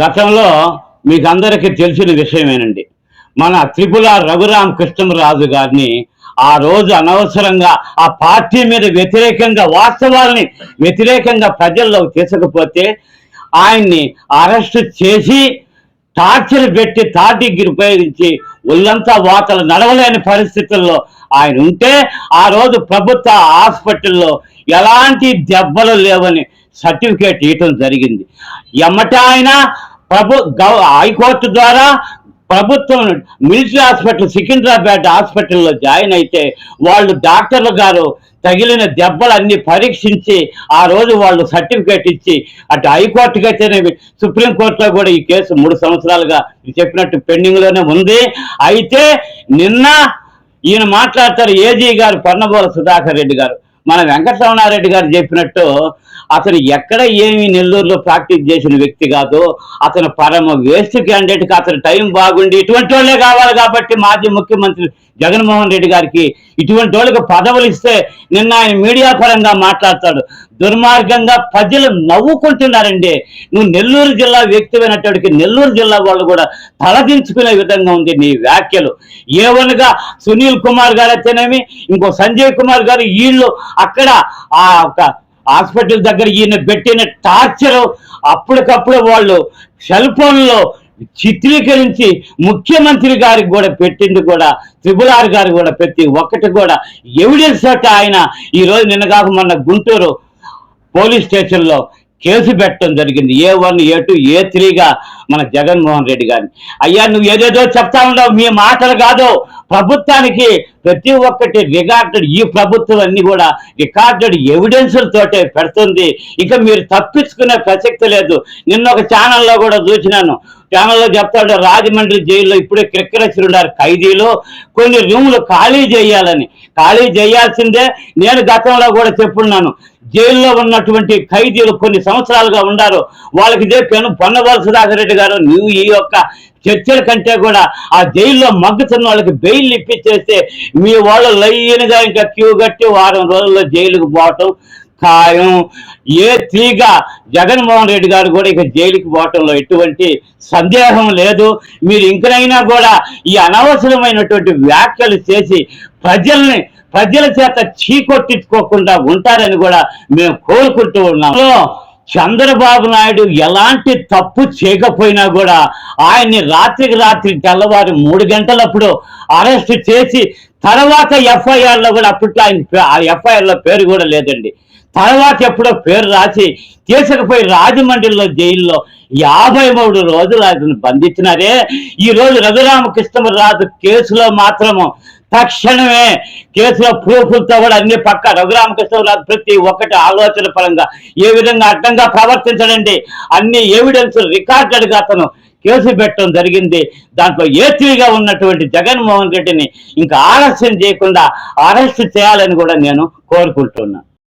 గతంలో మీకు అందరికీ తెలిసిన విషయమేనండి. మన త్రిపుల రఘురామ కృష్ణరాజు గారిని ఆ రోజు అనవసరంగా ఆ పార్టీ మీద వ్యతిరేకంగా వాస్తవాల్ని వ్యతిరేకంగా ప్రజల్లోకి తీసుకపోతే ఆయన్ని అరెస్ట్ చేసి టార్చర్ పెట్టి తాటికి ఉపయోగించి ఒళ్ళంతా వాతలు నడవలేని పరిస్థితుల్లో ఆయన ఉంటే ఆ రోజు ప్రభుత్వ హాస్పిటల్లో ఎలాంటి దెబ్బలు లేవని సర్టిఫికేట్ ఇవ్వటం జరిగింది. ఎమ్మట ఆయన ప్రభు గవ- హైకోర్టు ద్వారా ప్రభుత్వం మిలిటరీ హాస్పిటల్ సికింద్రాబాద్ హాస్పిటల్లో జాయిన్ అయితే వాళ్ళు డాక్టర్లు గారు తగిలిన దెబ్బలన్నీ పరీక్షించి ఆ రోజు వాళ్ళు సర్టిఫికేట్ ఇచ్చి అటు హైకోర్టుకి అయితేనేమి సుప్రీంకోర్టులో కూడా ఈ కేసు మూడు సంవత్సరాలుగా చెప్పినట్టు పెండింగ్లోనే ఉంది. అయితే నిన్న ఈయన మాట్లాడతారు ఏజీ గారు పన్నబోల సుధాకర్ రెడ్డి గారు. మన వెంకటరమణారెడ్డి గారు చెప్పినట్టు అతను ఎక్కడ ఏమి నెల్లూరులో ప్రాక్టీస్ చేసిన వ్యక్తి కాదు అతను పరమ వేస్ట్ క్యాండిడేట్కి అతను టైం బాగుండి ఇటువంటి వాళ్ళే కావాలి కాబట్టి మాజీ ముఖ్యమంత్రి జగన్మోహన్ రెడ్డి గారికి ఇటువంటి వాళ్ళకి పదవులు ఇస్తే నిన్న ఆయన మీడియా పరంగా మాట్లాడతాడు. దుర్మార్గంగా ప్రజలు నవ్వుకుంటున్నారండి. నువ్వు నెల్లూరు జిల్లా వ్యక్తిమైనటువంటి నెల్లూరు జిల్లా వాళ్ళు కూడా తలదించుకునే విధంగా ఉంది నీ వ్యాఖ్యలు. ఏవనగా సునీల్ కుమార్ గారు అయితేనేమి ఇంకో సంజయ్ కుమార్ గారు వీళ్ళు అక్కడ ఆ ఒక హాస్పిటల్ దగ్గర ఈయన పెట్టిన టార్చర్ అప్పటికప్పుడు వాళ్ళు సెల్ ఫోన్లో చిత్రీకరించి ముఖ్యమంత్రి గారికి కూడా పెట్టింది కూడా త్రిపుల్ ఆర్ గారు కూడా ప్రతి ఒక్కటి కూడా ఎవిడెన్స్ తోటి ఆయన ఈ రోజు నిన్న కాక మొన్న గుంటూరు పోలీస్ స్టేషన్లో కేసు పెట్టడం జరిగింది. ఏ వన్ ఏ టూ ఏ త్రీగా మన జగన్మోహన్ రెడ్డి గారిని. అయ్యా నువ్వు ఏదేదో చెప్తా ఉండవు మీ మాటలు కాదు. ప్రభుత్వానికి ప్రతి ఒక్కటి రికార్డెడ్. ఈ ప్రభుత్వం అన్ని కూడా రికార్డెడ్ ఎవిడెన్సులతోటే పెడుతుంది. ఇక మీరు తప్పించుకునే ప్రసక్తి లేదు. నిన్న ఒక ఛానల్లో కూడా చూసినాను. ఛానల్లో చెప్తాడు రాజమండ్రి జైల్లో ఇప్పుడే క్రిక్కరసులు ఉన్నారు ఖైదీలు. కొన్ని రూములు ఖాళీ చేయాలని. ఖాళీ చేయాల్సిందే. నేను గతంలో కూడా చెప్పున్నాను. జైల్లో ఉన్నటువంటి ఖైదీలు కొన్ని సంవత్సరాలుగా ఉన్నారు వాళ్ళకి చెప్పాను పెను సుధాకర్ రెడ్డి గారు నువ్వు ఈ యొక్క చర్చల కంటే కూడా ఆ జైల్లో మగ్గుతున్న వాళ్ళకి బెయిల్ ఇప్పించేస్తే మీ వాళ్ళు లైన్గా ఇంకా క్యూ కట్టి వారం రోజుల్లో జైలుకు పోవటం ఖాయం. ఏ తీగ జగన్మోహన్ రెడ్డి గారు కూడా ఇక జైలుకి పోవటంలో ఎటువంటి సందేహం లేదు. మీరు ఇంకనైనా కూడా ఈ అనవసరమైనటువంటి వ్యాఖ్యలు చేసి ప్రజల్ని ప్రజల చేత చీకొట్టించుకోకుండా ఉంటారని కూడా మేము కోరుకుంటూ ఉన్నాం. చంద్రబాబు నాయుడు ఎలాంటి తప్పు చేయకపోయినా కూడా ఆయన్ని రాత్రికి రాత్రి తెల్లవారు మూడు గంటలప్పుడు అరెస్ట్ చేసి తర్వాత ఎఫ్ఐఆర్లో కూడా అప్పట్లో ఆయన పే- ఆ పేరు కూడా లేదండి. తర్వాత ఎప్పుడో పేరు రాసి తీసుకుపోయి రాజమండ్రిలో జైల్లో యాభై మూడు రోజులు అతను బంధించినారే. ఈ రోజు రఘురామకృష్ణరాజు కేసులో మాత్రము తక్షణమే కేసులో ప్రూఫ్లతో కూడా అన్ని పక్క రఘురామకృష్ణరాజు ప్రతి ఒక్కటి ఆలోచన పరంగా ఏ విధంగా అడ్డంగా ప్రవర్తించడండి. అన్ని ఎవిడెన్స్ రికార్డెడ్గా అతను కేసు పెట్టడం జరిగింది. దాంట్లో ఏత్రిగా ఉన్నటువంటి జగన్మోహన్ రెడ్డిని ఇంకా ఆలస్యం చేయకుండా అరెస్ట్ చేయాలని కూడా నేను కోరుకుంటున్నాను